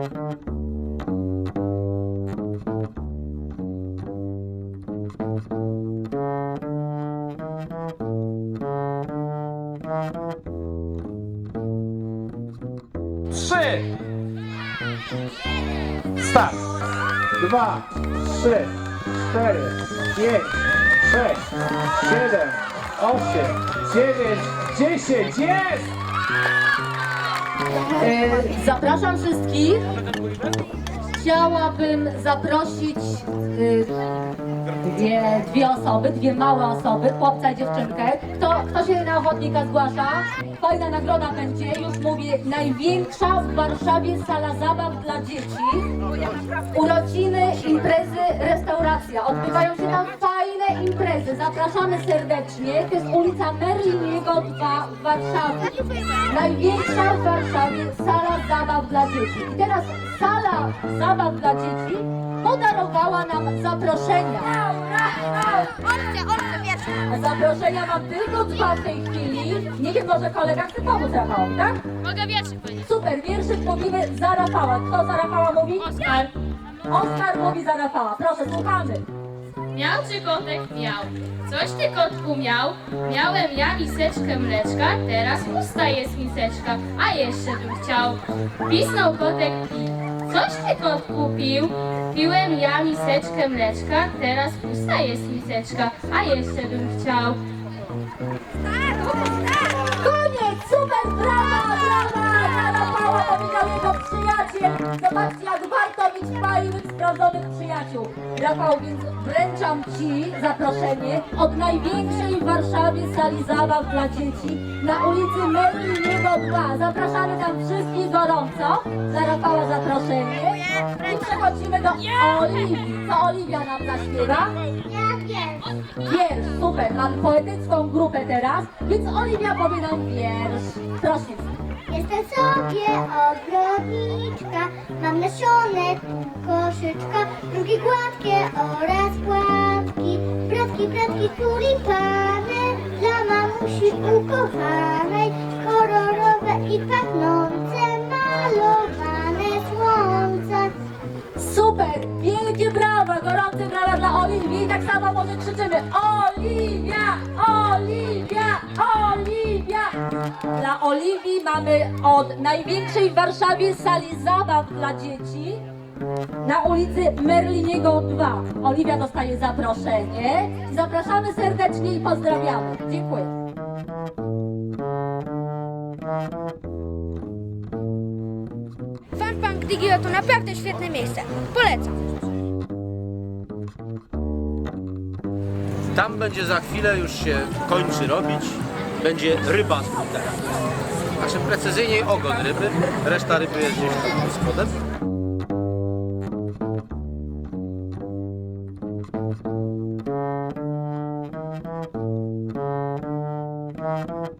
Trzy. Start. Dwa, trzy, cztery, pięć, sześć, siedem, osiem, dziewięć, dziesięć. Jest! E, Zapraszam wszystkich. Chciałabym zaprosić y, dwie, dwie osoby, dwie małe osoby, chłopca i dziewczynkę. Kto, kto się na ochotnika zgłasza? Fajna nagroda będzie, już mówię, największa w Warszawie sala zabaw dla dzieci. Urodziny, imprezy, restauracja. Odbywają się tam imprezy. Zapraszamy serdecznie. To jest ulica Merliniego 2 w Warszawie. Największa w Warszawie sala zabaw dla dzieci. I teraz sala zabaw dla dzieci podarowała nam zaproszenia. Olce, Olce, wiesz. Zaproszenia mam tylko dwa w tej chwili. Nie wiem, może kolega chce pomóc Rafałowi, tak? Mogę wierszyk powiedzieć. Super, wierszyk mówimy za Rafała. Kto za Rafała mówi? Oskar. Oskar mówi za Rafała. Proszę, słuchamy. Miał czy kotek miał? Coś ty kotku miał? Miałem ja miseczkę mleczka, teraz pusta jest miseczka, a jeszcze bym chciał. Pisnął kotek pi. Coś ty kotku pił? Piłem ja miseczkę mleczka, teraz pusta jest miseczka, a jeszcze bym chciał. Zobaczcie, jak warto mieć fajnych, sprawdzonych przyjaciół. Rafał, więc wręczam Ci zaproszenie od największej w Warszawie sali zabaw dla dzieci na ulicy Merliniego 2. Zapraszamy tam wszystkich gorąco. Dla Rafała zaproszenie. I przechodzimy do Oliwii. Co Oliwia nam zaśpiewa? Wiersz, super, mam poetycką grupę teraz, więc Oliwia powie nam wiersz. Proszę. Jestem sobie ogrodniczka, mam nasionek, koszyczka, drugi gładkie oraz płatki, bratki, bratki, tulipany, dla mamusi ukochanej, kolorowe i pachnące, malowane słońce. Super, wielkie brawa, gorące brawa dla Oliwii. Tak samo może krzyczymy Oliwia, Oliwia, Oliwia. Dla Oliwii mamy od największej w Warszawie sali zabaw dla dzieci na ulicy Merliniego 2. Oliwia dostaje zaproszenie. Zapraszamy serdecznie i pozdrawiamy. Dziękuję. Funpunk Digio to naprawdę świetne miejsce. Polecam. Tam będzie za chwilę, już się kończy robić, będzie ryba z butera. Znaczy precyzyjniej ogon ryby, reszta ryby jest gdzieś tam spodem. Thank